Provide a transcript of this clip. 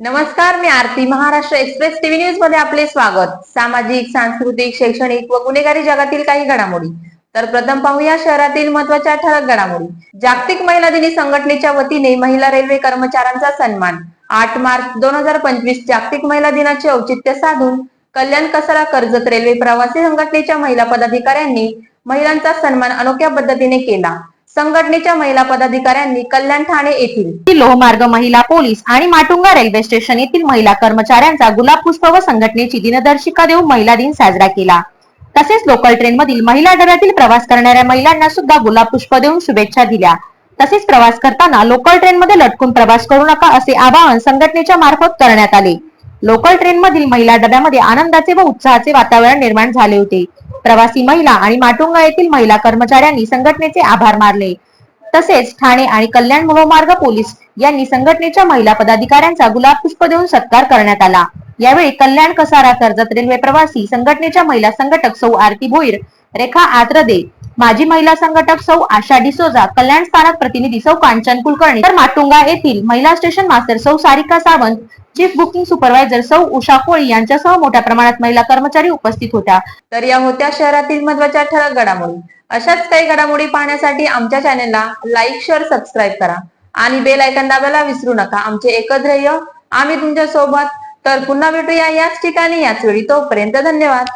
नमस्कार मी Aarti Maharashtra express TV न्यूजमध्ये आपले स्वागत. सामाजिक सांस्कृतिक शैक्षणिक व गुन्हेगारी जगातील काही घडामोडी. तर प्रथम पाहूया शहरातील महत्त्वाच्या ठळक घडामोडी. जागतिक महिला दिनी संघटनेच्या वतीने महिला रेल्वे कर्मचाऱ्यांचा सन्मान. आठ मार्च दोन हजार पंचवीस जागतिक महिला दिनाचे औचित्य साधून कल्याण कसारा कर्जत रेल्वे प्रवासी संघटनेच्या महिला पदाधिकाऱ्यांनी महिलांचा सन्मान अनोख्या पद्धतीने केला. संघटनेच्या महिला पदाधिकाऱ्यांनी कल्याण ठाणे येथील लोहमार्ग महिला पोलीस आणि माटुंगा रेल्वे स्टेशन येथील महिला कर्मचाऱ्यांचा गुलाब पुष्प व संघटनेची दिनदर्शिका देऊन महिला दिन साजरा केला. तसेच लोकल ट्रेन मधील महिला डब्यातील प्रवास करणाऱ्या महिलांना सुद्धा गुलाब पुष्प देऊन शुभेच्छा दिल्या. तसेच प्रवास करताना लोकल ट्रेन मध्ये लटकून प्रवास करू नका असे आवाहन संघटनेच्या मार्फत करण्यात आले. लोकल ट्रेन मधील महिला डब्यामध्ये आनंदाचे व उत्साहाचे वातावरण निर्माण झाले होते. प्रवासी महिला आणि माटुंगा येथील महिला कर्मचाऱ्यांनी संघटनेचे आभार मानले. तसेच ठाणे आणि कल्याण महामार्ग पोलीस यांनी संघटनेच्या महिला पदाधिकाऱ्यांचा गुलाब पुष्प देऊन सत्कार करण्यात आला. यावेळी कल्याण कसारा कर्जत रेल्वे प्रवासी संघटनेच्या महिला संघटक सौ आरती भोईर रेखा आत्रदे माजी महिला संघटक सौ आशा डिसोजा कल्याण स्थानक प्रतिनिधी सौ कांचन कुलकर्णी तर माटुंगा येथील महिला स्टेशन मास्टर सौ Sarika Sawant chief booking supervisor सौ उषा कोळी यांच्यासह मोठ्या प्रमाणात महिला कर्मचारी उपस्थित होत्या. तर या होत्या शहरातील महत्त्वाच्या ठळक घडामोडी. अशाच काही घडामोडी पाहण्यासाठी आमच्या चॅनेलला लाईक शेअर सबस्क्राईब करा आणि बेल आयकन दाबायला विसरू नका. आमचे एकत्र आम्ही तुमच्यासोबत तर पुन्हा भेटूया याच ठिकाणी याच वेळी. तोपर्यंत धन्यवाद.